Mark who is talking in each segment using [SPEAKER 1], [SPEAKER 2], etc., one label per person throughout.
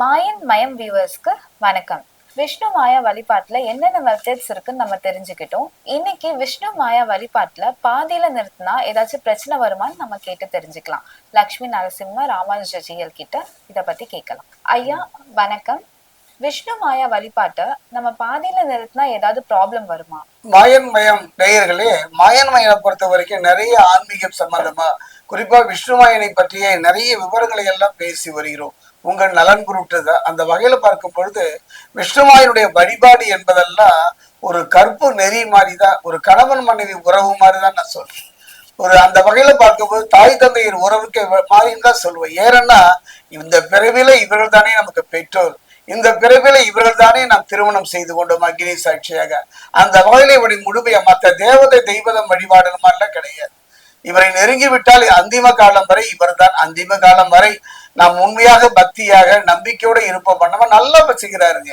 [SPEAKER 1] மாயன் மயம் வியூவர்ஸ்க்கு வணக்கம். விஷ்ணு மாயா வழிபாட்டுல என்னென்ன மெத்தட்ஸ் இருக்குன்னு நம்ம தெரிஞ்சுக்கிட்டோம். இன்னைக்கு விஷ்ணு மாயா வழிபாட்டுல பாதியில நிறுத்தினா ஏதாச்சும் பிரச்சனை வருமான்னு நம்ம கேட்டு தெரிஞ்சுக்கலாம். லக்ஷ்மி நரசிம்ம ராமானுஜியல் கிட்ட இத பத்தி கேட்கலாம். ஐயா வணக்கம். விஷ்ணு மாயா வழிபாட்டை நம்ம பாதியில நிறுத்தினா ஏதாவது ப்ராப்ளம் வருமா?
[SPEAKER 2] மாயன் மயம் நேயர்களே மாயன் பொறுத்த வரைக்கும் நிறைய ஆன்மீகம் சம்பந்தமா குறிப்பா விஷ்ணுமாயனை பற்றிய நிறைய விவரங்களை எல்லாம் பேசி வருகிறோம். உங்கள் நலன் குருட்டது? அந்த வகையில பார்க்கும் பொழுது விஷ்ணுமாயனுடைய வழிபாடு என்பதெல்லாம் ஒரு கற்பு நெறி மாதிரி தான் ஒரு கணவன் மனைவி உறவு மாதிரி தான் நான் சொல்றேன். ஒரு அந்த வகையில பார்க்கும்போது தாய் தந்தையர் உறவுக்கு மாறின்னு தான் சொல்லுவேன். ஏன்னா இந்த பிறவில இவர்கள் தானே நமக்கு பெற்றோர். இந்த பிறவில இவர்கள் தானே நாம் திருமணம் செய்து கொண்டோம் அக்னி சாட்சியாக. அந்த வகையில இவருடைய முழுமையா மற்ற தேவதை தெய்வதம் வழிபாடு மாதிரிலாம் கிடையாது. இவரை நெருங்கி விட்டால் அந்திம காலம் வரை இவர்தான். அந்திம காலம் வரை நாம் உண்மையாக பக்தியாக நம்பிக்கையோட இருப்போம். பண்ணவன் நல்லா வச்சுக்கிறாருங்க.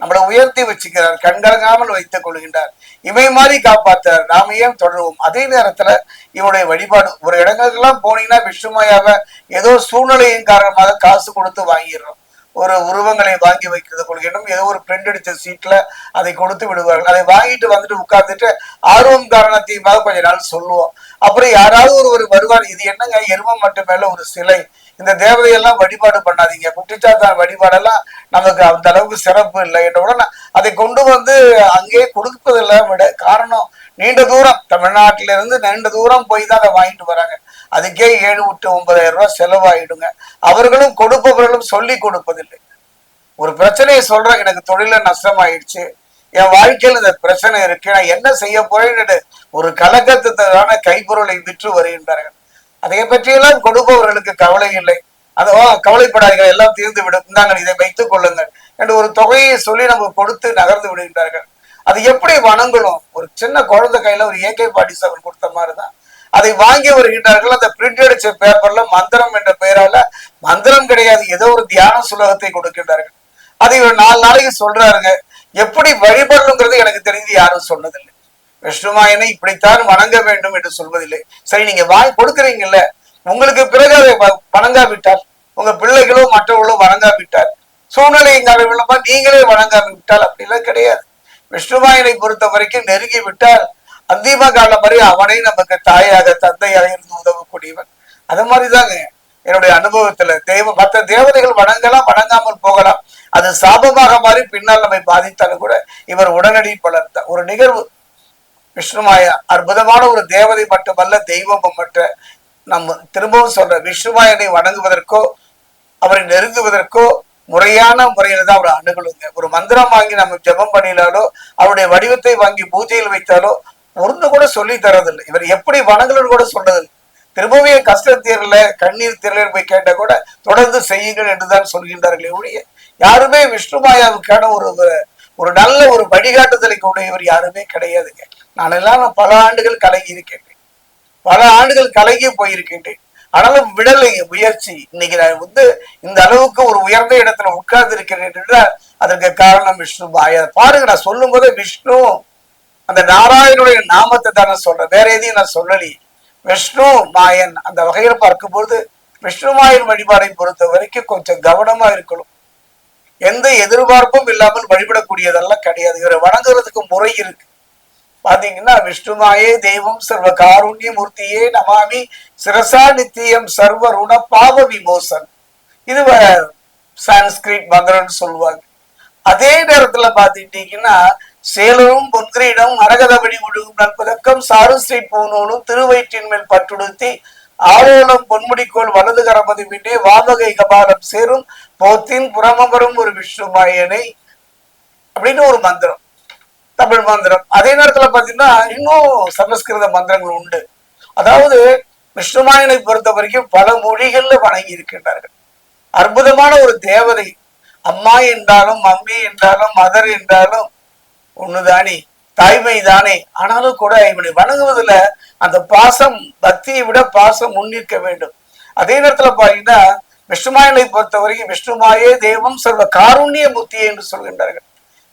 [SPEAKER 2] நம்மளை உயர்த்தி வச்சுக்கிறார் கண்கலங்காமல் வைத்துக் கொள்கின்றார். இவை மாதிரி காப்பாற்றார் நாம ஏன் தொடருவோம்? அதே நேரத்துல இவருடைய வழிபாடு ஒரு இடங்களுக்கெல்லாம் போனீங்கன்னா விஷ்ணுமாயாவை ஏதோ சூழ்நிலையின் காரணமாக காசு கொடுத்து வாங்கிடுறோம். ஒரு உருவங்களை வாங்கி வைக்கிறது கொள்கின்றோம். ஏதோ ஒரு பிரிண்ட் அடித்த சீட்ல அதை கொடுத்து விடுவார்கள். அதை வாங்கிட்டு வந்துட்டு உட்கார்ந்துட்டு ஆர்வம் காரணத்தையுமாக கொஞ்ச நாள் சொல்லுவோம். அப்புறம் யாராவது ஒருவர் வருவார் இது என்னங்க எருமம் மட்டுமேல ஒரு சிலை? இந்த தேவதையெல்லாம் வழிபாடு பண்ணாதீங்க. குட்டிச்சாத்தான் வழிபாடெல்லாம் நமக்கு அந்த அளவுக்கு சிறப்பு இல்லை என்ற உடனே அதை கொண்டு வந்து அங்கே கொடுப்பதில்லை விட காரணம் நீண்ட தூரம் தமிழ்நாட்டில இருந்து நீண்ட தூரம் போய் தான் அதை வாங்கிட்டு வராங்க. அதுக்கே ஏழு விட்டு ஒன்பதாயிரம் ரூபாய் செலவாயிடுங்க. அவர்களும் கொடுப்பவர்களும் சொல்லி கொடுப்பதில்லை. ஒரு பிரச்சனையை சொல்றாங்க எனக்கு தொழில நஷ்டமாயிடுச்சு. என் வாழ்க்கையில் இந்த பிரச்சனை இருக்கு. நான் என்ன செய்ய போறேன்னு ஒரு கலக்கத்துக்கான கைப்பொருளை விற்று வருகின்றார்கள். அதை பற்றியெல்லாம் கொடுப்பவர்களுக்கு கவலை இல்லை. அதோ கவலைப்படாதீர்கள் எல்லாம் தீர்ந்து விடும். நாங்கள் இதை வைத்துக் கொள்ளுங்கள் என்று ஒரு தொகையை சொல்லி நம்ம கொடுத்து நகர்ந்து விடுகின்றார்கள். அது எப்படி வணங்கணும்? ஒரு சின்ன குழந்தை கையில ஒரு ஏகே பாடி செவன் கொடுத்த மாதிரிதான். அதை வாங்கி வருகின்றார்கள். அந்த பிரிண்ட் அடிச்ச பேப்பர்ல மந்திரம் என்ற பெயரால மந்திரம் கிடையாது. ஏதோ ஒரு தியான சுலகத்தை கொடுக்கின்றார்கள். அதை ஒரு நாலு நாளைக்கு சொல்றாருங்க. எப்படி வழிபடணுங்கிறது எனக்கு தெரிஞ்சு யாரும் சொன்னதில்லை. விஷ்ணுமாயனை இப்படித்தான் வணங்க வேண்டும் என்று சொல்வதில்லை. சரி நீங்க வாய் கொடுக்குறீங்கல்ல. உங்களுக்கு பிறகு அதை வணங்காவிட்டால் உங்க பிள்ளைகளோ மற்றவர்களோ வணங்காவிட்டால் சூழ்நிலை காரணமா நீங்களே வணங்காம விட்டால் அப்படிலாம் கிடையாது. விஷ்ணுமாயனை பொறுத்த வரைக்கும் நெருங்கி விட்டால் அந்திம காலம் வரை அவனை நமக்கு தாயாக தந்தையாக இருந்து உதவக்கூடியவன். அது மாதிரிதாங்க என்னுடைய அனுபவத்துல. தெய்வ மற்ற தேவதைகள் வணங்கலாம் வணங்காமல் போகலாம். அது சாபமாக மாறி பின்னால் நம்மை பாதித்தாலும் கூட இவர் உடனடி பலர்த்த ஒரு நிகழ்வு. விஷ்ணுமாயா அற்புதமான ஒரு தேவதை மட்டுமல்ல தெய்வம் மற்ற நம்ம திரும்பவும் சொல்ற விஷ்ணுமாயனை வணங்குவதற்கோ அவரை நெருங்குவதற்கோ முறையான முறையில தான் அவரை அணுகலுங்க. ஒரு மந்திரம் வாங்கி நம்ம ஜபம் பண்ணினாலோ அவருடைய வடிவத்தை வாங்கி பூஜையில் வைத்தாலோ ஒன்று கூட சொல்லி தரதில்லை. இவர் எப்படி வணங்கலன்னு கூட சொல்றதில்லை திரும்பவும் என் கஷ்டம் தீரல கண்ணீர் தீரல போய் கேட்ட கூட தொடர்ந்து செய்யுங்கள் என்றுதான் சொல்கின்றார்களே ஒழிய யாருமே விஷ்ணுமாயாவுக்கான ஒரு ஒரு நல்ல ஒரு வழிகாட்டுதலை உடையவர் யாருமே கிடையாதுங்க. நான் எல்லாம் நான் பல ஆண்டுகள் கலங்கி இருக்கின்றேன் பல ஆண்டுகள் கலங்கி போயிருக்கின்றேன். ஆனாலும் விடலைங்க முயற்சி. இன்னைக்கு நான் வந்து இந்த அளவுக்கு ஒரு உயர்ந்த இடத்துல உட்கார்ந்து இருக்கிறேன் அதற்கு காரணம் விஷ்ணு மாயா. பாருங்க நான் சொல்லும் போதே விஷ்ணு அந்த நாராயணனுடைய நாமத்தை தான் நான் சொல்றேன். வேற எதையும் நான் சொல்லலையே விஷ்ணு மாயன் அந்த வகையில் பார்க்கும்போது விஷ்ணு மாயன் வழிபாடை பொறுத்த வரைக்கும் கொஞ்சம் கவனமா இருக்கணும். எந்த எதிர்பார்ப்பும் இல்லாமல் வழிபடக்கூடியதெல்லாம் கிடையாது. இவரை வணங்குறதுக்கு முறை இருக்கு. பாத்தீங்கன்னா விஷ்ணுமாயே தெய்வம் சர்வ காருண்ய மூர்த்தியே நமாமி சிரசா நித்தியம் சர்வ ருண பாவ விமோசன். இது சான்ஸ்கிரிட் மந்திரம்னு சொல்லுவாங்க. அதே நேரத்துல பாத்துக்கிட்டீங்கன்னா சேலரும் பொன்கிரீடம் மரகதபடி முழுகும் நற்பதக்கம் சாரு ஸ்ரீ பூநூலும் திருவயிற்றின் மேல் பட்டுடுத்தி ஆரோலம் பொன்முடிக்கோள் வலது கரபதி மீண்டே வாமகை கபாலம் சேரும். போத்தின் புறமவரும் ஒரு விஷ்ணுமாயனை அப்படின்னு ஒரு மந்திரம். தமிழ் மந்திரம். அதே நேரத்துல பாத்தீங்கன்னா இன்னும் சமஸ்கிருத மந்திரங்கள் உண்டு. அதாவது விஷ்ணுமாயனை பொறுத்த வரைக்கும் பல மொழிகள்ல வணங்கி இருக்கின்றார்கள். அற்புதமான ஒரு தேவதை. அம்மா என்றாலும் மம்மி என்றாலும் மதர் என்றாலும் ஒண்ணுதானே தாய்மை தானே ஆனாலும் கூட இவனை வணங்குவதுல அந்த பாசம் பக்தியை விட பாசம் முன்னிற்க வேண்டும். அதே நேரத்துல பாத்தீங்கன்னா விஷ்ணுமாயனை பொறுத்த வரைக்கும் விஷ்ணுமாயே தெய்வம் சர்வ காருண்ய மூர்த்தியே என்று சொல்கின்றார்கள்.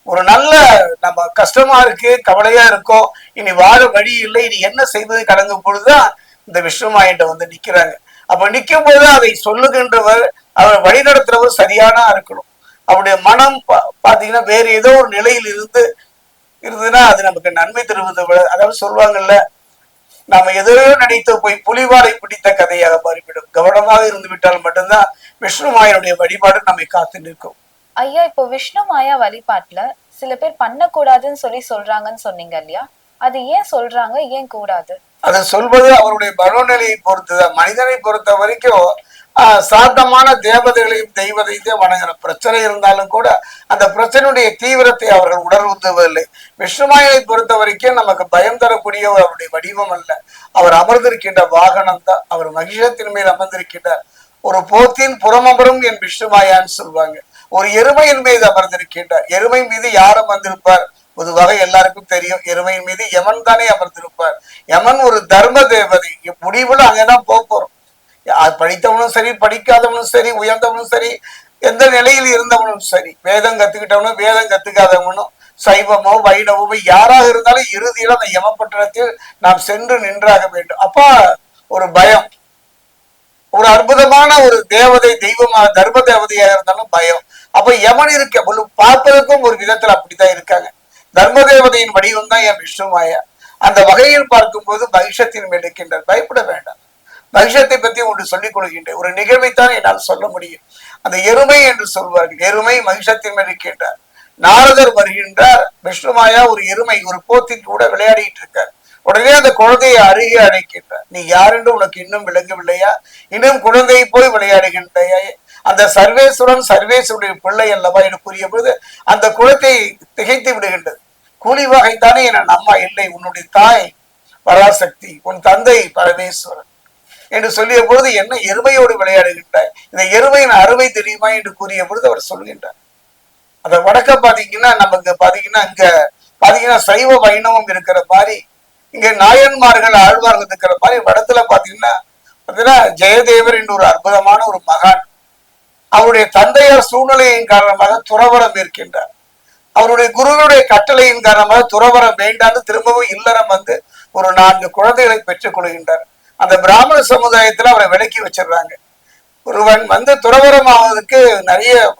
[SPEAKER 2] ஒரு நல்ல நம்ம கஷ்டமா இருக்கு கவலையா இருக்கோ இனி வாழ வழி இல்லை இனி என்ன செய்வது கடங்கும் பொழுதுதான் இந்த விஷ்ணுமாயிட்ட வந்து நிக்கிறாங்க. அப்ப நிற்கும் போது அதை சொல்லுகின்றவர் அவர் வழிநடத்துறவர் சரியானா இருக்கணும். அவருடைய மனம் பா- பாத்தீங்கன்னா வேற ஏதோ ஒரு நிலையில் இருந்து இருந்ததுன்னா அது நமக்கு நன்மை தருவது விட- அதாவது சொல்லுவாங்கல்ல நாம எதையோ நினைத்து போய் புலிவாலை பிடித்த கதையாக மாறிவிடும். கவனமாக இருந்து விட்டால் மட்டும்தான் விஷ்ணுமாயனுடைய வழிபாடு நம்மை காத்து நிற்கும்.
[SPEAKER 1] ஐயா இப்போ விஷ்ணு மாயா வழிபாட்டுல சில பேர் பண்ணக்கூடாதுன்னு சொல்லி சொல்றாங்கன்னு சொன்னீங்க இல்லையா? அது ஏன் சொல்றாங்க? ஏன் கூடாது?
[SPEAKER 2] அதை சொல்வது அவருடைய மனோநிலையை பொறுத்துதான். மனிதனை பொறுத்த வரைக்கும் சாத்தமான தேவதைகளையும் தெய்வதையும் வணங்குற பிரச்சனை இருந்தாலும் கூட அந்த பிரச்சனையுடைய தீவிரத்தை அவர்கள் உணர்வுவதில்லை விஷ்ணுமாயனை பொறுத்த வரைக்கும் நமக்கு பயம் தரக்கூடிய அவருடைய வடிவம் அல்ல. அவர் அமர்ந்திருக்கின்ற வாகனம் தான். அவர் மகிஷத்தின் மேல் அமர்ந்திருக்கின்றார் ஒரு போத்தின் புறமபுரம் என் விஷ்ணுமாயான்னு சொல்லுவாங்க ஒரு எருமையின் மீது அமர்ந்திருக்கின்றார். எருமை மீது யார் அமர்ந்திருப்பார் பொதுவாக எல்லாருக்கும் தெரியும். எருமையின் மீது யமன் தானே அமர்ந்திருப்பார். யமன் ஒரு தர்ம தேவதை. முடிவுல அங்கதான் போக போறோம். படித்தவனும் சரி படிக்காதவனும் சரி உயர்ந்தவனும் சரி எந்த நிலையில் இருந்தவனும் சரி. வேதம் கத்துக்கிட்டவனும் வேதம் கத்துக்காதவனும் சைவமோ வைணவமோ யாராக இருந்தாலும் இறுதியில் அந்த யமப்பட்டணத்தில் நாம் சென்று நின்றாக வேண்டும். அப்பா ஒரு பயம். ஒரு அற்புதமான ஒரு தேவதை தெய்வமா தர்ம தேவதையாக இருந்தாலும் பயம். அப்ப யமன் இருக்க பார்ப்பதற்கும் ஒரு விதத்துல அப்படித்தான் இருக்காங்க. தர்ம தேவதையின் வடிவம் தான் என் விஷ்ணுமாயா. அந்த வகையில் பார்க்கும்போது பகிஷத்தின் மேல் இருக்கின்றார் பயப்பட வேண்டாம். பகிஷத்தை பற்றி ஒன்று சொல்லிக் கொடுக்கின்றேன் ஒரு நிகழ்வைத்தான் என்னால் சொல்ல முடியும். அந்த எருமை என்று சொல்வார்கள். எருமை மகிஷத்தின் மேல் இருக்கின்றார். நாரதர் வருகின்றார். விஷ்ணுமாயா ஒரு எருமை ஒரு போத்தின் கூட விளையாடிட்டு இருக்கார். உடனே அந்த குழந்தையை அருகே அழைக்கின்றார் நீ யார் என்று உனக்கு இன்னும் விளங்கவில்லையா? இன்னும் குழந்தையை போய் விளையாடுகின்றையா? அந்த சர்வேஸ்வரன் சர்வேஸ்வருடைய பிள்ளை அல்லவா என்று கூறிய பொழுது அந்த குளத்தை திகைத்து விடுகின்றது. கூலி வகைத்தானே என் அம்மா இல்லை உன்னுடைய தாய் பராசக்தி உன் தந்தை பரமேஸ்வரன். என்று சொல்லிய பொழுது என்ன எருமையோடு விளையாடுகின்றாய்? இந்த எருமையின் அறுவை தெரியுமா என்று கூறிய பொழுது அவர் சொல்கின்றார். அந்த வடக்க பாத்தீங்கன்னா நமக்கு பாத்தீங்கன்னா இங்க பாத்தீங்கன்னா சைவ வைணவம் இருக்கிற மாதிரி இங்க நாயன்மார்கள் ஆழ்வார்கள் இருக்கிற மாதிரி வடத்துல பாத்தீங்கன்னா பாத்தீங்கன்னா ஜெயதேவர் என்று ஒரு அற்புதமான ஒரு மகான். அவருடைய தந்தையார் சூழ்நிலையின் காரணமாக துறவரம் இருக்கின்றார். அவருடைய குருவினுடைய கட்டளையின் காரணமாக துறவரம் வேண்டான்னு திரும்பவும் இல்லறம் வந்து ஒரு நான்கு குழந்தைகளை பெற்றுக் கொள்கின்றார். அந்த பிராமண சமுதாயத்துல அவரை விலக்கி வச்சிடுறாங்க. ஒருவன் வந்து துறவரம் ஆவதற்கு நிறைய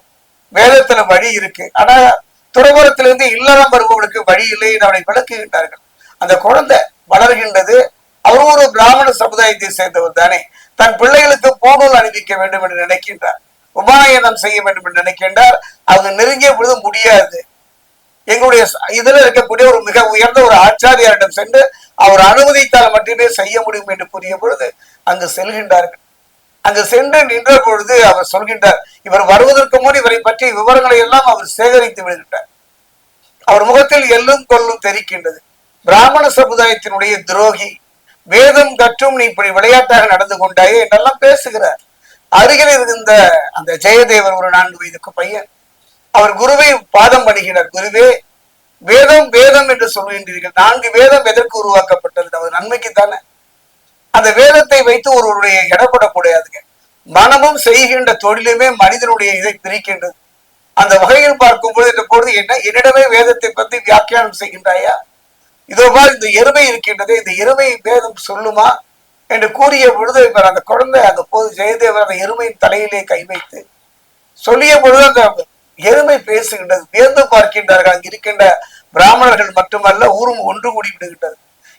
[SPEAKER 2] வேதத்துல வழி இருக்கு. ஆனா துறவரத்திலிருந்து இல்லறம் வருபவனுக்கு வழி இல்லை என்று அவனை விளக்குகின்றார்கள். அந்த குழந்தை வளர்கின்றது. அவரும் ஒரு பிராமண சமுதாயத்தை சேர்ந்தவர் தானே. தன் பிள்ளைகளுக்கு பூணூல் அணிவிக்க வேண்டும் என்று நினைக்கின்றார். உபாயனம் செய்ய வேண்டும் என்று நினைக்கின்றார். அவங்க நெருங்கிய பொழுது முடியாது. எங்களுடைய இதுல இருக்கக்கூடிய ஒரு மிக உயர்ந்த ஒரு ஆச்சாரியாரிடம் சென்று அவர் அனுமதித்தால் மட்டுமே செய்ய முடியும் என்று கூறிய பொழுது அங்கு செல்கின்றார்கள் அங்கு சென்று நின்ற பொழுது அவர் சொல்கின்றார் இவர் வருவதற்கு முன் இவரை பற்றிய விவரங்களை எல்லாம் அவர் சேகரித்து விடுகின்றார். அவர் முகத்தில் எல்லும் கொல்லும் தெரிக்கின்றது. பிராமண சமுதாயத்தினுடைய துரோகி வேதம் கற்றும் நீ இப்படி விளையாட்டாக நடந்து கொண்டாயே என்றெல்லாம் பேசுகிறார். அருகில் இருந்த அந்த ஜெயதேவர் ஒரு நான்கு வயதுக்கு பையன். அவர் குருவை பாதம் பண்ணுகிறார் குருவே வேதம் வேதம் என்று சொல்கின்றீர்கள். நான்கு வேதம் எதற்கு உருவாக்கப்பட்டது? நமது நன்மைக்கு தானே. அந்த வேதத்தை வைத்து ஒருவருடைய இடப்படக்கூடாதுங்க மனமும் செய்கின்ற தொழிலுமே மனிதனுடைய இதை பிரிக்கின்றது. அந்த வகையில் பார்க்கும்போது இந்த பொழுது என்ன? என்னிடமே வேதத்தை பத்தி வியாக்கியானம் செய்கின்றாயா? இதோ மாதிரி இந்த எருமை இருக்கின்றது. இந்த எருமை வேதம் சொல்லுமா? என்று கூறிய பொழுது இவர் அந்த குழந்தை அந்த போது ஜெயதேவர் அந்த எருமையின் தலையிலே கை வைத்து சொல்லிய பொழுது அந்த எருமை பேசுகின்றது. வியந்து பார்க்கின்றார்கள். அங்கு இருக்கின்ற பிராமணர்கள் மட்டுமல்ல ஊரும் ஒன்று கூடி விடுகின்றது.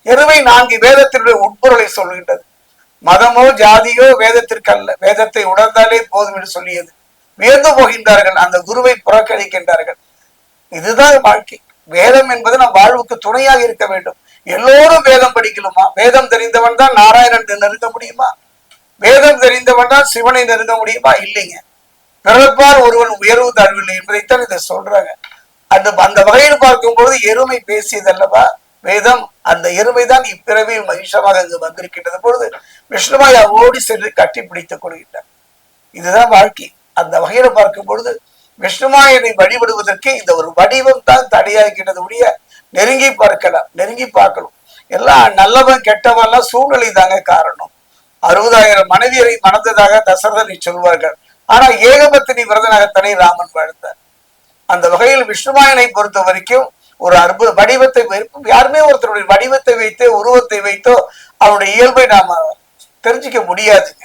[SPEAKER 2] எருமை நான்கு வேதத்தினுடைய உட்பொருளை சொல்கின்றது. மதமோ ஜாதியோ வேதத்திற்கு அல்ல வேதத்தை உணர்ந்தாலே போதும் என்று சொல்லியது. வியந்து போகின்றார்கள் அந்த குருவை புறக்கணிக்கின்றார்கள். இதுதான் வாழ்க்கை. வேதம் என்பது நம் வாழ்வுக்கு துணையாக இருக்க வேண்டும். எல்லோரும் வேதம் படிக்கணுமா? வேதம் தெரிந்தவன் தான் நாராயணன் நெருங்க முடியுமா? வேதம் தெரிந்தவன் தான் சிவனை நெருங்க முடியுமா? இல்லைங்க. பிறப்பால் ஒருவன் உயர்வு தாழ்வில்லை என்பதைத்தான் இதை சொல்றாங்க. அந்த அந்த வகையில் பார்க்கும்பொழுது எருமை பேசியதல்லவா? வேதம் அந்த எருமைதான் இப்பிறவியில் மகிஷமாக அங்கு வந்திருக்கின்றது. பொழுது விஷ்ணுமாயா ஓடி சென்று கட்டி பிடித்துக் கொள்கின்றார். இதுதான் வாழ்க்கை. அந்த வகையில பார்க்கும் பொழுது விஷ்ணுமாயனை வழிபடுவதற்கு இந்த ஒரு வடிவம் தான் தடையாகின்றது உடைய நெருங்கி பார்க்கலாம் நெருங்கி பார்க்கணும். எல்லாம் நல்லவன் கெட்டவன் எல்லாம் சூழ்நிலை தாங்க காரணம். அறுபதாயிரம் மனைவியரை மணந்ததாக தசரதனை சொல்வார்கள். ஆனா ஏகபத்தினி விரதனாகத்தனை ராமன் வாழ்ந்தார். அந்த வகையில் விஷ்ணுமாயனை பொறுத்த வரைக்கும் ஒரு அற்புத வடிவத்தை வைப்போம் யாருமே ஒருத்தருடைய வடிவத்தை வைத்தோ உருவத்தை வைத்தோ அவருடைய இயல்பை நாம தெரிஞ்சுக்க முடியாதுங்க.